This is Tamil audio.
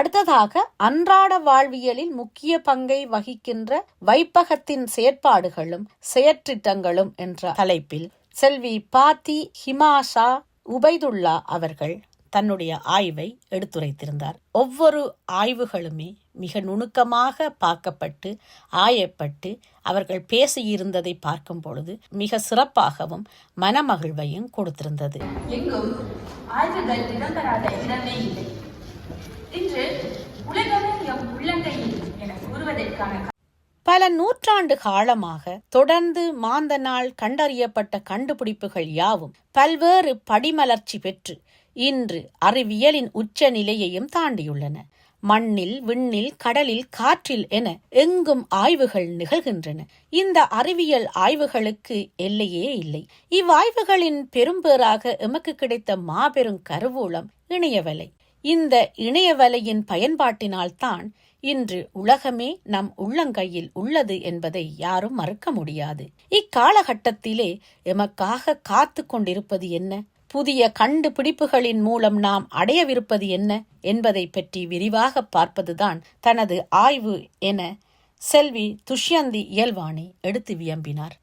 அடுத்ததாக அன்றாட வாழ்வியலில் முக்கிய பங்கை வகிக்கின்ற வைப்பகத்தின் செயற்பாடுகளும் செயற்றிட்டங்களும் என்ற தலைப்பில் செல்வி பாத்தி ஹிமாஷா உபைதுல்லா அவர்கள் தன்னுடைய ஆய்வை எடுத்துரைத்திருந்தார். ஒவ்வொரு ஆய்வுகளுமே மிக நுணுக்கமாக பார்க்கப்பட்டு ஆயப்பட்டு அவர்கள் பேசியிருந்ததை பார்க்கும் பொழுது மிக சிறப்பாகவும் மனமகிழ்வையும் கொடுத்திருந்தது எங்கும் ஆய்வுகள் இடம்பெறாத இடமே இல்லை இன்று உலகமே எம் உள்ளங்கையில் என கூறுவதற்கான பல நூற்றாண்டு காலமாக தொடர்ந்து மாந்தனால் கண்டறியப்பட்ட கண்டுபிடிப்புகள் யாவும் பல்வேறு படிமலர்ச்சி பெற்று இன்று அறிவியலின் உச்ச நிலையையும் தாண்டியுள்ளன. மண்ணில் விண்ணில் கடலில் காற்றில் என எங்கும் ஆய்வுகள் நிகழ்கின்றன. இந்த அறிவியல் ஆய்வுகளுக்கு எல்லையே இல்லை. இவ்வாய்வுகளின் பெரும்பேறாக எமக்கு கிடைத்த மாபெரும் கருவூலம் இணையவலை. இந்த இணையவலையின் பயன்பாட்டினால்தான் இன்று உலகமே நம் உள்ளங்கையில் உள்ளது என்பதை யாரும் மறுக்க முடியாது. இக்காலகட்டத்திலே எமக்காக காத்து கொண்டிருப்பது என்ன? புதிய கண்டுபிடிப்புகளின் மூலம் நாம் அடையவிருப்பது என்ன? என்பதை பற்றி விரிவாக பார்ப்பதுதான் தனது ஆய்வு என செல்வி துஷ்யந்தி இயல்வாணி எடுத்து வியம்பினார்.